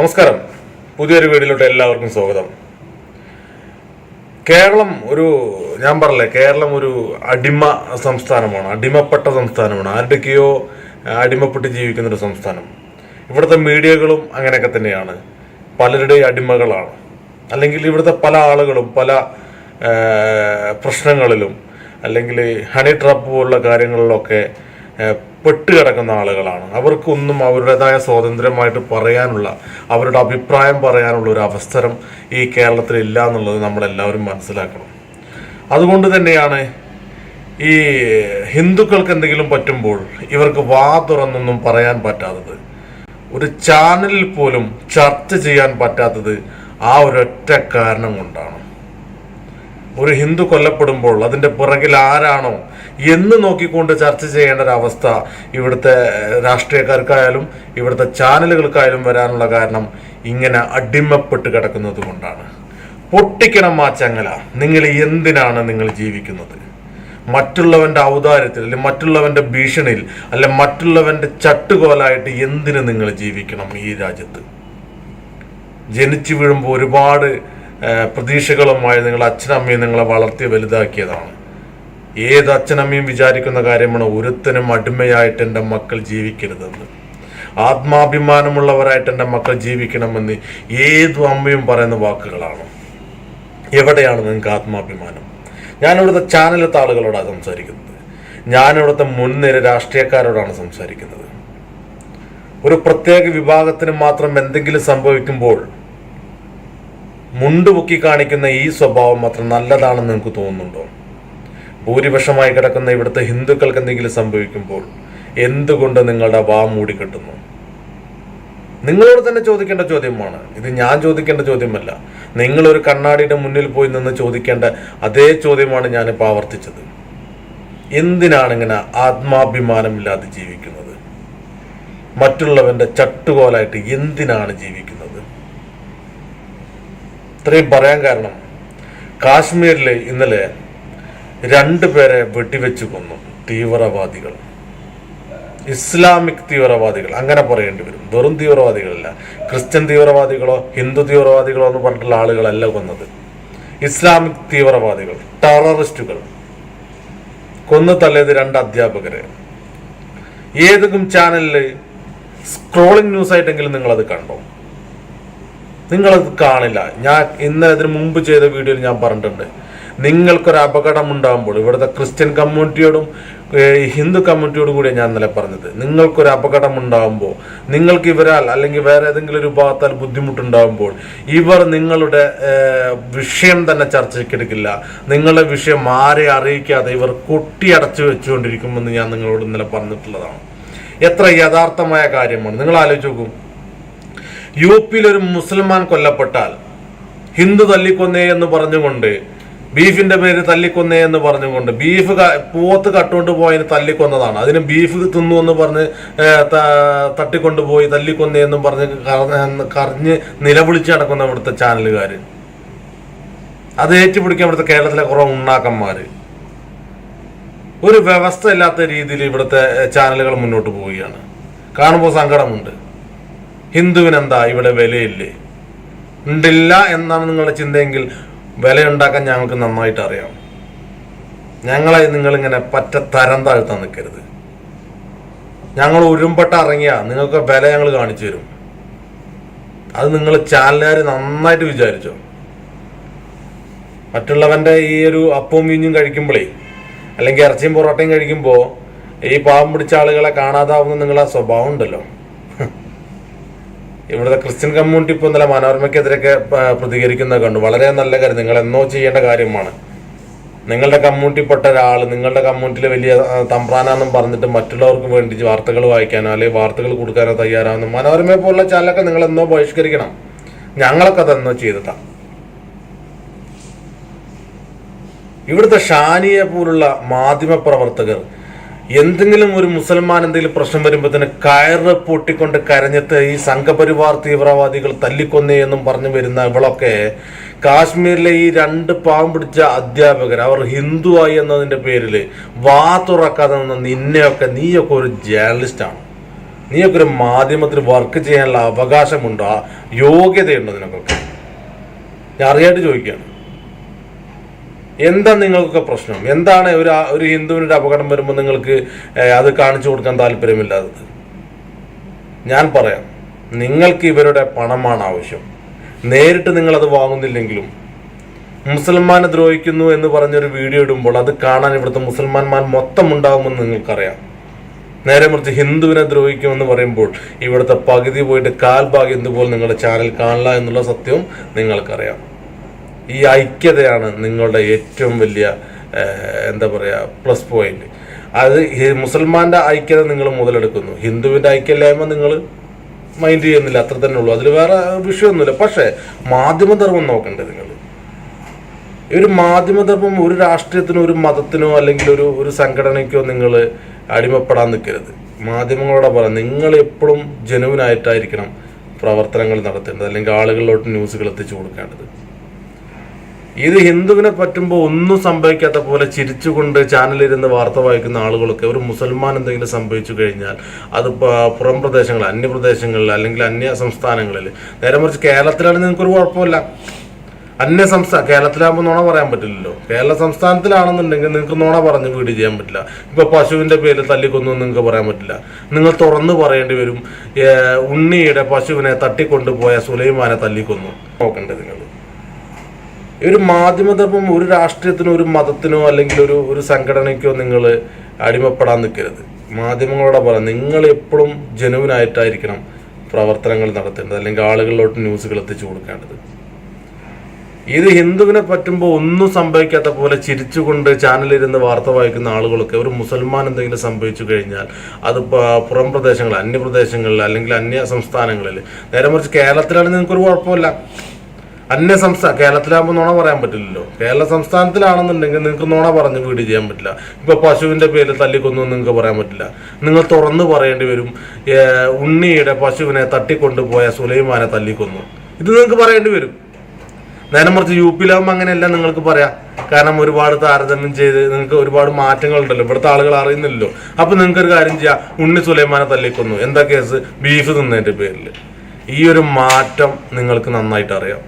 നമസ്കാരം. പുതിയൊരു വീഡിയോയിലോട്ട് എല്ലാവർക്കും സ്വാഗതം. കേരളം ഒരു ഞാൻ പറഞ്ഞില്ലേ കേരളം ഒരു അടിമ സംസ്ഥാനമാണ് അടിമപ്പെട്ട സംസ്ഥാനമാണ് ആരുടെയൊക്കെയോ അടിമപ്പെട്ട് ജീവിക്കുന്ന ഒരു സംസ്ഥാനം. ഇവിടുത്തെ മീഡിയകളും അങ്ങനെയൊക്കെ തന്നെയാണ്. പലരുടെയും അടിമകളാണ്. അല്ലെങ്കിൽ ഇവിടുത്തെ പല ആളുകളും പല പ്രശ്നങ്ങളിലും അല്ലെങ്കിൽ ഹണി ട്രാപ്പ് പോലുള്ള കാര്യങ്ങളിലൊക്കെ ആ, പെട്ട് കിടക്കുന്ന ആളുകളാണ്. അവർക്കൊന്നും അവരുടേതായ സ്വാതന്ത്ര്യമായിട്ട് പറയാനുള്ള അവരുടെ അഭിപ്രായം പറയാനുള്ള ഒരു അവസരം ഈ കേരളത്തിൽ ഇല്ല എന്നുള്ളത് നമ്മളെല്ലാവരും മനസ്സിലാക്കണം. അതുകൊണ്ട് തന്നെയാണ് ഈ ഹിന്ദുക്കൾക്ക് എന്തെങ്കിലും പറ്റുമ്പോൾ ഇവർക്ക് വാ തുറന്നൊന്നും പറയാൻ പറ്റാത്തത്. ഒരു ചാനലിൽ പോലും ചർച്ച ചെയ്യാൻ പറ്റാത്തത് ആ ഒരൊറ്റ കാരണം കൊണ്ടാണ്. ഒരു ഹിന്ദു കൊല്ലപ്പെടുമ്പോൾ അതിന്റെ പുറകിൽ ആരാണോ എന്ന് നോക്കിക്കൊണ്ട് ചർച്ച ചെയ്യേണ്ട ഒരു അവസ്ഥ ഇവിടുത്തെ രാഷ്ട്രീയക്കാർക്കായാലും ഇവിടുത്തെ ചാനലുകൾക്കായാലും വരാനുള്ള കാരണം ഇങ്ങനെ അടിമപ്പെട്ട് കിടക്കുന്നത് കൊണ്ടാണ്. പൊട്ടിക്കണം ആ ചങ്ങല. നിങ്ങൾ എന്തിനാണ് നിങ്ങൾ ജീവിക്കുന്നത്? മറ്റുള്ളവന്റെ ഔദാര്യത്തിൽ അല്ലെങ്കിൽ മറ്റുള്ളവന്റെ ഭീഷണിയിൽ അല്ലെ മറ്റുള്ളവന്റെ ചട്ടുകോലായിട്ട് എന്തിനു നിങ്ങൾ ജീവിക്കണം ഈ രാജ്യത്ത്? ജനിച്ചു വീഴുമ്പോൾ ഒരുപാട് പ്രതീക്ഷകളുമായി നിങ്ങൾ അച്ഛനമ്മയും നിങ്ങളെ വളർത്തി വലുതാക്കിയതാണ്. ഏത് അച്ഛനമ്മയും വിചാരിക്കുന്ന കാര്യമാണ് ഒരുത്തനും അടിമയായിട്ട് എന്റെ മക്കൾ ജീവിക്കരുതെന്ന്. ആത്മാഭിമാനമുള്ളവരായിട്ട് എന്റെ മക്കൾ ജീവിക്കണമെന്ന് ഏതു അമ്മയും പറയുന്ന വാക്കുകളാണ്. എവിടെയാണ് നിങ്ങൾക്ക് ആത്മാഭിമാനം? ഞാനിവിടുത്തെ ചാനലത്തെ ആളുകളോടാണ് സംസാരിക്കുന്നത്. ഞാനിവിടുത്തെ മുൻനിര രാഷ്ട്രീയക്കാരോടാണ് സംസാരിക്കുന്നത്. ഒരു പ്രത്യേക വിഭാഗത്തിന് മാത്രം എന്തെങ്കിലും സംഭവിക്കുമ്പോൾ മുണ്ട് പൊക്കി കാണിക്കുന്ന ഈ സ്വഭാവം മാത്രം നല്ലതാണെന്ന് നിങ്ങൾക്ക് തോന്നുന്നുണ്ടോ? ഭൂരിപക്ഷമായി കിടക്കുന്ന ഇവിടുത്തെ ഹിന്ദുക്കൾക്ക് എന്തെങ്കിലും സംഭവിക്കുമ്പോൾ എന്തുകൊണ്ട് നിങ്ങളുടെ വാ മൂടി കെട്ടുന്നു? നിങ്ങളോട് തന്നെ ചോദിക്കേണ്ട ചോദ്യമാണ്. ഇത് ഞാൻ ചോദിക്കേണ്ട ചോദ്യമല്ല. നിങ്ങളൊരു കണ്ണാടിയുടെ മുന്നിൽ പോയി നിന്ന് ചോദിക്കേണ്ട അതേ ചോദ്യമാണ് ഞാനിപ്പോൾ ആവർത്തിച്ചത്. എന്തിനാണ് ഇങ്ങനെ ആത്മാഭിമാനമില്ലാതെ ജീവിക്കുന്നത്? മറ്റുള്ളവന്റെ ചട്ടുകോലായിട്ട് എന്തിനാണ് ജീവിക്കുന്നത്? ഇത്രയും പറയാൻ കാരണം കാശ്മീരിൽ ഇന്നലെ രണ്ട് പേരെ വെട്ടിവെച്ച് കൊന്നു തീവ്രവാദികൾ. ഇസ്ലാമിക് തീവ്രവാദികൾ. അങ്ങനെ പറയേണ്ടി വരും. വെറും തീവ്രവാദികളല്ല. ക്രിസ്ത്യൻ തീവ്രവാദികളോ ഹിന്ദു തീവ്രവാദികളോ എന്ന് പറഞ്ഞിട്ടുള്ള ആളുകളല്ല കൊന്നത്. ഇസ്ലാമിക് തീവ്രവാദികൾ ടെററിസ്റ്റുകൾ. കൊന്നു തള്ളിയത് രണ്ട് അധ്യാപകരെ. ഏതെങ്കിലും ചാനലിൽ സ്ക്രോളിംഗ് ന്യൂസ് ആയിട്ടെങ്കിലും നിങ്ങളത് കണ്ടോ? നിങ്ങളത് കാണില്ല. ഞാൻ ഇന്നലെ ഇതിന് മുമ്പ് ചെയ്ത വീഡിയോയിൽ ഞാൻ പറഞ്ഞിട്ടുണ്ട്. നിങ്ങൾക്കൊരു അപകടം ഉണ്ടാകുമ്പോൾ ഇവിടുത്തെ ക്രിസ്ത്യൻ കമ്മ്യൂണിറ്റിയോടും ഹിന്ദു കമ്മ്യൂണിറ്റിയോടും കൂടി ഞാൻ ഇന്നലെ പറഞ്ഞത്. നിങ്ങൾക്കൊരു അപകടം ഉണ്ടാകുമ്പോൾ നിങ്ങൾക്ക് ഇവരാൽ അല്ലെങ്കിൽ വേറെ ഏതെങ്കിലും ഒരു ഭാഗത്താൽ ബുദ്ധിമുട്ടുണ്ടാകുമ്പോൾ ഇവർ നിങ്ങളുടെ വിഷയം തന്നെ ചർച്ചയ്ക്കെടുക്കില്ല നിങ്ങളുടെ വിഷയം ആരെ അറിയിക്കാതെ ഇവർ കൊട്ടിയടച്ചു വെച്ചുകൊണ്ടിരിക്കുമെന്ന് ഞാൻ നിങ്ങളോട് ഇന്നലെ പറഞ്ഞിട്ടുള്ളതാണ്. എത്ര യഥാർത്ഥമായ കാര്യമാണ്. നിങ്ങൾ ആലോചിച്ച് നോക്കൂ. യു പിയിൽ ഒരു മുസൽമാൻ കൊല്ലപ്പെട്ടാൽ ഹിന്ദു തല്ലിക്കൊന്നേ എന്ന് പറഞ്ഞുകൊണ്ട് ബീഫിന്റെ പേര് തല്ലിക്കൊന്നേ എന്ന് പറഞ്ഞുകൊണ്ട് ബീഫ് പോത്ത് കട്ടുകൊണ്ട് പോയതിന് തല്ലിക്കൊന്നതാണ്. അതിന് ബീഫ് തിന്നു എന്ന് പറഞ്ഞ് തട്ടിക്കൊണ്ട് പോയി തട്ടിക്കൊണ്ടുപോയി തല്ലിക്കൊന്നേ എന്നും പറഞ്ഞ് കറിഞ്ഞ് നിലവിളിച്ച് നടക്കുന്ന ഇവിടുത്തെ ചാനലുകാർ അത് ഏറ്റുപിടിക്കാൻ ഇവിടുത്തെ കേരളത്തിലെ കുറെ ഉണ്ണാക്കന്മാർ ഒരു വ്യവസ്ഥ ഇല്ലാത്ത രീതിയിൽ ഇവിടുത്തെ ചാനലുകൾ മുന്നോട്ട് പോവുകയാണ്. കാണുമ്പോൾ സങ്കടമുണ്ട്. ഹിന്ദുവിനെന്താ? ഇവിടെ വിലയില്ലേ? ഉണ്ടില്ല എന്നാണ് നിങ്ങളുടെ ചിന്തയെങ്കിൽ വിലയുണ്ടാക്കാൻ ഞങ്ങൾക്ക് നന്നായിട്ട് അറിയാം. ഞങ്ങളെ നിങ്ങളിങ്ങനെ പറ്റ തരം താഴ്ത്താൻ നിൽക്കരുത്. ഞങ്ങൾ ഉരുമ്പട്ട ഇറങ്ങിയ നിങ്ങൾക്ക് വില ഞങ്ങൾ കാണിച്ചു തരും. അത് നിങ്ങൾ ചാനലുകാർ നന്നായിട്ട് വിചാരിച്ചോ? മറ്റുള്ളവന്റെ ഈ ഒരു അപ്പവും വീഞ്ഞും കഴിക്കുമ്പോഴേ അല്ലെങ്കിൽ ഇറച്ചിയും പൊറോട്ടയും കഴിക്കുമ്പോൾ ഈ പാവം പിടിച്ച ആളുകളെ കാണാതാവുന്ന നിങ്ങളെ സ്വഭാവം ഉണ്ടല്ലോ. ഇവിടുത്തെ ക്രിസ്ത്യൻ കമ്മ്യൂണിറ്റി ഇപ്പോൾ ഇന്നലെ മനോരമയ്ക്കെതിരെയൊക്കെ പ്രതികരിക്കുന്നത് കണ്ടു. വളരെ നല്ല കാര്യം. നിങ്ങൾ എന്നോ ചെയ്യേണ്ട കാര്യമാണ്. നിങ്ങളുടെ കമ്മ്യൂണിറ്റിപ്പെട്ട ഒരാൾ നിങ്ങളുടെ കമ്മ്യൂണിറ്റിയിൽ വലിയ തമ്പ്രാനാണെന്നും പറഞ്ഞിട്ട് മറ്റുള്ളവർക്ക് വേണ്ടി വാർത്തകൾ വായിക്കാനോ അല്ലെങ്കിൽ വാർത്തകൾ കൊടുക്കാനോ തയ്യാറാവുന്ന മനോരമയെ പോലുള്ള ചാനലൊക്കെ നിങ്ങൾ എന്നോ ബഹിഷ്കരിക്കണം. ഞങ്ങളൊക്കെ അതെന്നോ ചെയ്തിട്ടാണ് ഇവിടുത്തെ ഷാനിയെ പോലുള്ള മാധ്യമ പ്രവർത്തകർ എന്തെങ്കിലും ഒരു മുസൽമാൻ എന്തെങ്കിലും പ്രശ്നം വരുമ്പോൾ തന്നെ കയറ് പൊട്ടിക്കൊണ്ട് കരഞ്ഞിട്ട് ഈ സംഘപരിവാർ തീവ്രവാദികൾ തല്ലിക്കൊന്നേ എന്നും പറഞ്ഞു വരുന്ന ഇവളൊക്കെ കാശ്മീരിലെ ഈ രണ്ട് പാവം പിടിച്ച അധ്യാപകർ അവർ ഹിന്ദുവായി എന്നതിന്റെ പേരിൽ വാ തുറക്കാതെ നിന്ന് നിന്നെയൊക്കെ നീയൊക്കെ ഒരു ജേർണലിസ്റ്റാണ്. നീയൊക്കെ ഒരു മാധ്യമത്തിൽ വർക്ക് ചെയ്യാനുള്ള അവകാശമുണ്ടോ യോഗ്യതയുണ്ടോ നിനക്കൊക്കെ. ഞാൻ അറിയായിട്ട് ചോദിക്കുകയാണ്. എന്താ നിങ്ങൾക്കൊക്കെ പ്രശ്നം? എന്താണ് ഒരു ഒരു ഹിന്ദുവിന് അപകടം വരുമ്പോൾ നിങ്ങൾക്ക് അത് കാണിച്ചു കൊടുക്കാൻ താല്പര്യമില്ലാത്തത്? ഞാൻ പറയാം. നിങ്ങൾക്ക് ഇവരുടെ പണമാണ് ആവശ്യം. നേരിട്ട് നിങ്ങളത് വാങ്ങുന്നില്ലെങ്കിലും മുസൽമാനെ ദ്രോഹിക്കുന്നു എന്ന് പറഞ്ഞൊരു വീഡിയോ ഇടുമ്പോൾ അത് കാണാൻ ഇവിടുത്തെ മുസൽമാന്മാർ മൊത്തം ഉണ്ടാകുമെന്ന് നിങ്ങൾക്കറിയാം. നേരെ മറിച്ച് ഹിന്ദുവിനെ ദ്രോഹിക്കുമെന്ന് പറയുമ്പോൾ ഇവിടുത്തെ പകുതി പോയിട്ട് കാൽഭാഗം എന്തുപോലെ നിങ്ങളുടെ ചാനൽ കാണില്ല എന്നുള്ള സത്യവും നിങ്ങൾക്കറിയാം. ഈ ഐക്യതയാണ് നിങ്ങളുടെ ഏറ്റവും വലിയ എന്താ പറയുക പ്ലസ് പോയിന്റ്. അത് മുസൽമാന്റെ ഐക്യത നിങ്ങൾ മുതലെടുക്കുന്നു. ഹിന്ദുവിന്റെ ഐക്യമില്ലായ്മ നിങ്ങൾ മൈൻഡ് ചെയ്യുന്നില്ല. അത്ര തന്നെ ഉള്ളൂ. അതിൽ വേറെ വിഷയമൊന്നുമില്ല. പക്ഷേ മാധ്യമധർമ്മം നോക്കണ്ടേ നിങ്ങൾ? ഒരു മാധ്യമധർമ്മം ഒരു രാഷ്ട്രീയത്തിനോ ഒരു മതത്തിനോ അല്ലെങ്കിൽ ഒരു ഒരു സംഘടനയ്ക്കോ നിങ്ങൾ അടിമപ്പെടാൻ നിൽക്കരുത്. മാധ്യമങ്ങളോടെ പറയാം നിങ്ങൾ എപ്പോഴും ജനുവിനായിട്ടായിരിക്കണം പ്രവർത്തനങ്ങൾ നടത്തേണ്ടത്. അല്ലെങ്കിൽ ആളുകളിലോട്ട് ന്യൂസുകൾ എത്തിച്ചു കൊടുക്കേണ്ടത്. ഇത് ഹിന്ദുവിനെ പറ്റുമ്പോൾ ഒന്നും സംഭവിക്കാത്ത പോലെ ചിരിച്ചുകൊണ്ട് ചാനലിരുന്ന് വാർത്ത വായിക്കുന്ന ആളുകളൊക്കെ ഒരു മുസൽമാൻ എന്തെങ്കിലും സംഭവിച്ചു കഴിഞ്ഞാൽ അത് പുറം പ്രദേശങ്ങളിൽ അന്യപ്രദേശങ്ങളിൽ അല്ലെങ്കിൽ അന്യ സംസ്ഥാനങ്ങളിൽ. നേരെ മറിച്ച് കേരളത്തിലാണെങ്കിൽ നിങ്ങൾക്കൊരു കുഴപ്പമില്ല. അന്യ സംസ്ഥാന കേരളത്തിലാകുമ്പോൾ നുണ പറയാൻ പറ്റില്ലല്ലോ. കേരള സംസ്ഥാനത്തിലാണെന്നുണ്ടെങ്കിൽ നിങ്ങൾക്ക് നുണ പറഞ്ഞ് വീട് ചെയ്യാൻ പറ്റില്ല. ഇപ്പൊ പശുവിന്റെ പേര് തല്ലിക്കൊന്നു നിങ്ങൾക്ക് പറയാൻ പറ്റില്ല. നിങ്ങൾ തുറന്നു പറയേണ്ടി വരും ഉണ്ണിയുടെ പശുവിനെ തട്ടിക്കൊണ്ടുപോയ സുലൈമാനെ തല്ലിക്കൊന്നു. നോക്കണ്ടേ നിങ്ങൾ. ഒരു മാധ്യമധർമ്മം ഒരു രാഷ്ട്രീയത്തിനോ ഒരു മതത്തിനോ അല്ലെങ്കിൽ ഒരു ഒരു സംഘടനയ്ക്കോ നിങ്ങൾ അടിമപ്പെടാൻ നിൽക്കരുത്. മാധ്യമങ്ങളോടെ പറയാം നിങ്ങൾ എപ്പോഴും ജനുവിനായിട്ടായിരിക്കണം പ്രവർത്തനങ്ങൾ നടത്തേണ്ടത് അല്ലെങ്കിൽ ആളുകളിലോട്ട് ന്യൂസുകൾ എത്തിച്ചു കൊടുക്കേണ്ടത്. ഇത് ഹിന്ദുവിനെ പറ്റുമ്പോൾ ഒന്നും സംഭവിക്കാത്ത പോലെ ചിരിച്ചുകൊണ്ട് ചാനലിരുന്ന് വാർത്ത വായിക്കുന്ന ആളുകളൊക്കെ ഒരു മുസൽമാൻ എന്തെങ്കിലും സംഭവിച്ചു കഴിഞ്ഞാൽ അത് പുറം പ്രദേശങ്ങളിൽ അന്യപ്രദേശങ്ങളിൽ അല്ലെങ്കിൽ അന്യ സംസ്ഥാനങ്ങളിൽ നേരെ മറിച്ച് കേരളത്തിലാണെങ്കിൽ നിങ്ങൾക്കൊരു കുഴപ്പമില്ല. അന്യ സംസ്ഥാന കേരളത്തിലാകുമ്പോൾ നുണ പറയാൻ പറ്റില്ലല്ലോ. കേരള സംസ്ഥാനത്തിലാണെന്നുണ്ടെങ്കിൽ നിങ്ങൾക്ക് നോണ പറഞ്ഞ് വീട് ചെയ്യാൻ പറ്റില്ല. ഇപ്പൊ പശുവിന്റെ പേര് തല്ലിക്കൊന്നു നിങ്ങൾക്ക് പറയാൻ പറ്റില്ല. നിങ്ങൾ തുറന്നു പറയേണ്ടി വരും ഉണ്ണിയുടെ പശുവിനെ തട്ടിക്കൊണ്ടുപോയ സുലൈമാനെ തല്ലിക്കൊന്നു. ഇത് നിങ്ങൾക്ക് പറയേണ്ടി വരും. നേരെ മറിച്ച് യു പിയിലാകുമ്പോൾ അങ്ങനെയല്ല നിങ്ങൾക്ക് പറയാം. കാരണം ഒരുപാട് താരതമ്യം ചെയ്ത് നിങ്ങൾക്ക് ഒരുപാട് മാറ്റങ്ങൾ ഉണ്ടല്ലോ ഇവിടുത്തെ ആളുകൾ അറിയുന്നില്ലല്ലോ. അപ്പൊ നിങ്ങൾക്ക് ഒരു കാര്യം ചെയ്യാം. ഉണ്ണി സുലൈമാനെ തല്ലിക്കൊന്നു. എന്താ കേസ്? ബീഫ് തിന്നതിന്റെ പേരിൽ ഈ ഒരു മാറ്റം നിങ്ങൾക്ക് നന്നായിട്ട് അറിയാം.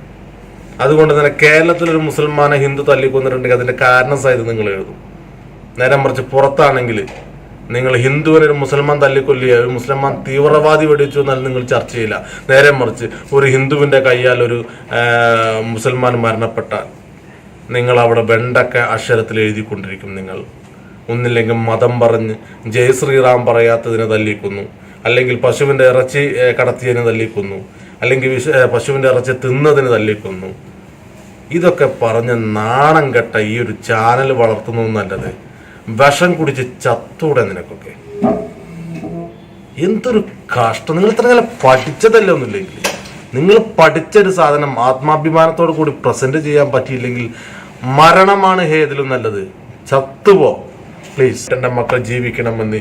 അതുകൊണ്ട് തന്നെ കേരളത്തിലൊരു മുസൽമാനെ ഹിന്ദു തല്ലിക്കൊന്നിട്ടുണ്ടെങ്കിൽ അതിന്റെ കാരണം സഹിതം നിങ്ങൾ എഴുതും. നേരെ മറിച്ച് പുറത്താണെങ്കിൽ നിങ്ങൾ ഹിന്ദുവിനെ ഒരു മുസൽമാൻ തല്ലിക്കൊല്ലുക ഒരു മുസൽമാൻ തീവ്രവാദി വെടിവെച്ചു എന്നാൽ നിങ്ങൾ ചർച്ച ചെയ്യില്ല. നേരെ മറിച്ച് ഒരു ഹിന്ദുവിന്റെ കയ്യാൽ ഒരു മുസൽമാൻ മരണപ്പെട്ടാൽ നിങ്ങൾ അവിടെ വെണ്ടക്ക അക്ഷരത്തിൽ എഴുതിക്കൊണ്ടിരിക്കും നിങ്ങൾ. ഒന്നില്ലെങ്കിൽ മതം പറഞ്ഞ് ജയ് ശ്രീറാം പറയാത്തതിനെ തല്ലിക്കുന്നു. അല്ലെങ്കിൽ പശുവിന്റെ ഇറച്ചി കടത്തിയതിനെ തല്ലിക്കുന്നു. അല്ലെങ്കിൽ വിഷ പശുവിന്റെ ഇറച്ചി തിന്നതിന് തല്ലിക്കുന്നു. ഇതൊക്കെ പറഞ്ഞ് നാണം കെട്ട ഈ ഒരു ചാനൽ വളർത്തുന്നത് നല്ലത്. വിഷം കുടിച്ച് ചത്തൂടെ നിനക്കൊക്കെ. എന്തൊരു കഷ്ടം. നിങ്ങൾ ഇത്ര നല്ല പഠിച്ചതല്ലേ ഒന്നുമില്ലെങ്കിൽ. നിങ്ങൾ പഠിച്ചൊരു സാധനം ആത്മാഭിമാനത്തോടു കൂടി പ്രസന്റ് ചെയ്യാൻ പറ്റിയില്ലെങ്കിൽ മരണമാണ് ഹേതിലും നല്ലത്. ചത്തുപോ. പ്ലീസ്. എന്റെ മക്കൾ ജീവിക്കണമെന്ന്